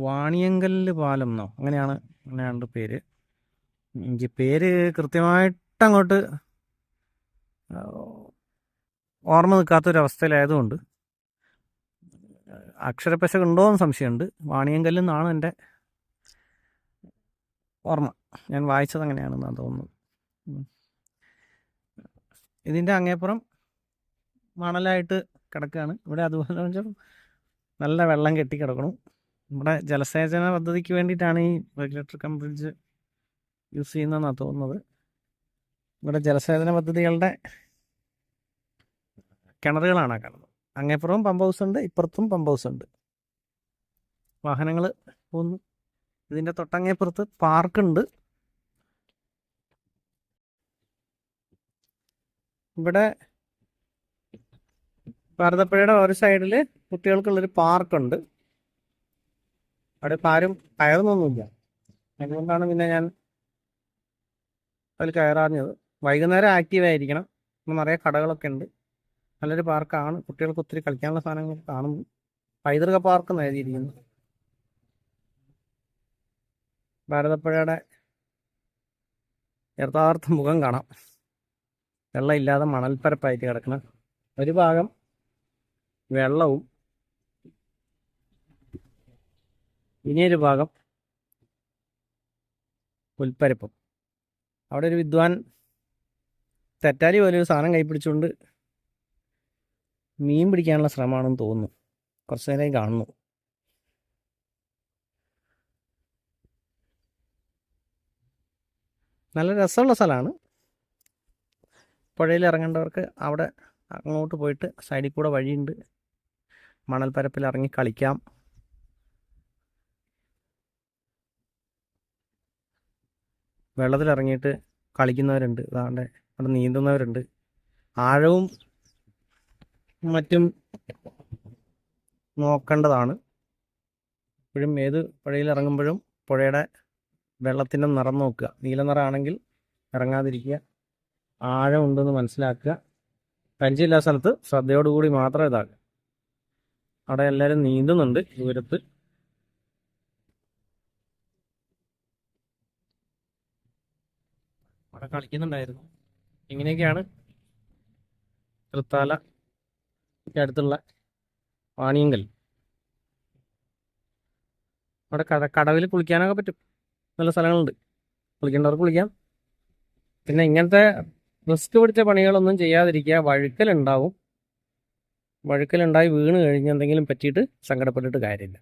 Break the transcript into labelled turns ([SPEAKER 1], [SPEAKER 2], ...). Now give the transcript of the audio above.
[SPEAKER 1] വാണിയങ്കല്ല് പാലം എന്നോ? അങ്ങനെയാണ് അങ്ങനെയാണ് പേര്. എനിക്ക് പേര് കൃത്യമായിട്ട് അങ്ങോട്ട് ഓർമ്മ നിൽക്കാത്തൊരവസ്ഥയിലായതുകൊണ്ട് അക്ഷരപ്പശ ഉണ്ടോ എന്ന് സംശയമുണ്ട്. വാണിയങ്കല്ല് എന്നാണ് എന്റെ ഓർമ്മ. ഞാൻ വായിച്ചത് അങ്ങനെയാണെന്നാണ് തോന്നുന്നത്. ഇതിന്റെ അങ്ങേപ്പുറം മണലായിട്ട് കിടക്കുകയാണ്. ഇവിടെ അതുപോലെ നല്ല വെള്ളം കെട്ടി കിടക്കണം ഇവിടെ ജലസേചന പദ്ധതിക്ക് വേണ്ടിയിട്ടാണ് ഈ റെഗുലേറ്റർ കം ബ്രിഡ്ജ് യൂസ് ചെയ്യുന്നതെന്നാണ് തോന്നുന്നത്. ഇവിടെ ജലസേചന പദ്ധതികളുടെ കിണറുകളാണ് കാണുന്നത്. അങ്ങേപ്പുറവും പമ്പ് ഹൗസ് ഉണ്ട് ഇപ്പുറത്തും പമ്പ് ഹൗസ് ഉണ്ട്. വാഹനങ്ങൾ പോകുന്നു. ഇതിന്റെ തൊട്ടങ്ങേപ്പുറത്ത് പാർക്കുണ്ട് ഇവിടെ ഭാരതപ്പുഴയുടെ ഒരു സൈഡിൽ കുട്ടികൾക്കുള്ളൊരു പാർക്കുണ്ട് അവിടെ ഇപ്പം ആരും കയറുന്നൊന്നുമില്ല. അതുകൊണ്ടാണ് പിന്നെ ഞാൻ അതിൽ കയറാഞ്ഞത്. വൈകുന്നേരം ആക്റ്റീവ് ആയിരിക്കണം. ഇപ്പം നിറയെ കടകളൊക്കെ ഉണ്ട്. നല്ലൊരു പാർക്കാണ്. കുട്ടികൾക്ക് ഒത്തിരി കളിക്കാനുള്ള സാധനങ്ങൾ കാണുന്നു. പൈതൃക പാർക്ക് എന്ന് എഴുതിയിരിക്കുന്നു. ഭാരതപ്പുഴയുടെ യഥാർത്ഥ മുഖം കാണാം. വെള്ളമില്ലാതെ മണൽപ്പരപ്പായിട്ട് കിടക്കണം ഒരു ഭാഗം വെള്ളവും ഇനിയൊരു ഭാഗം പുൽപ്പരപ്പും. അവിടെ ഒരു വിദ്വാൻ തെറ്റാലി പോലെ ഒരു സാധനം കൈപ്പിടിച്ചുകൊണ്ട് മീൻ പിടിക്കാനുള്ള ശ്രമമാണെന്ന് തോന്നുന്നു. കുറച്ച് നേരം കാണുന്നു. നല്ല രസമുള്ള സ്ഥലമാണ്. പുഴയിൽ ഇറങ്ങേണ്ടവർക്ക് അവിടെ അങ്ങോട്ട് പോയിട്ട് സൈഡിൽ കൂടെ വഴിയുണ്ട്. മണൽപ്പരപ്പിൽ ഇറങ്ങി കളിക്കാം. വെള്ളത്തിൽ ഇറങ്ങിയിട്ട് കളിക്കുന്നവരുണ്ട്. അതാണ്ട് അവിടെ നീന്തുന്നവരുണ്ട്. ആഴവും മറ്റും നോക്കേണ്ടതാണ്. എപ്പോഴും ഏത് പുഴയിൽ ഇറങ്ങുമ്പോഴും പുഴയുടെ വെള്ളത്തിന്റെ നിറം നോക്കുക. നീല നിറമാണെങ്കിൽ ഇറങ്ങാതിരിക്കുക. ആഴമുണ്ടെന്ന് മനസ്സിലാക്കുക. പരിചയമില്ലാത്ത സ്ഥലത്ത് ശ്രദ്ധയോടുകൂടി മാത്രം ഇതാക്കുക. അവിടെ എല്ലാവരും നീന്തുന്നുണ്ട് ദൂരത്ത്. അവിടെ കളിക്കുന്നുണ്ടായിരുന്നു. ഇങ്ങനെയൊക്കെയാണ് തൃത്താല അടുത്തുള്ള വാണിയങ്കൽ. അവിടെ കട കടവിൽ കുളിക്കാനൊക്കെ പറ്റും. നല്ല സ്ഥലങ്ങളുണ്ട്. കുളിക്കേണ്ടവർക്ക് കുളിക്കാം. പിന്നെ ഇങ്ങനത്തെ റിസ്ക് പിടിച്ച പണികളൊന്നും ചെയ്യാതിരിക്കുക. വഴുക്കലുണ്ടാവും. വഴുക്കലുണ്ടായി വീണ് കഴിഞ്ഞ് എന്തെങ്കിലും പറ്റിയിട്ട് സങ്കടപ്പെട്ടിട്ട് കാര്യമില്ല.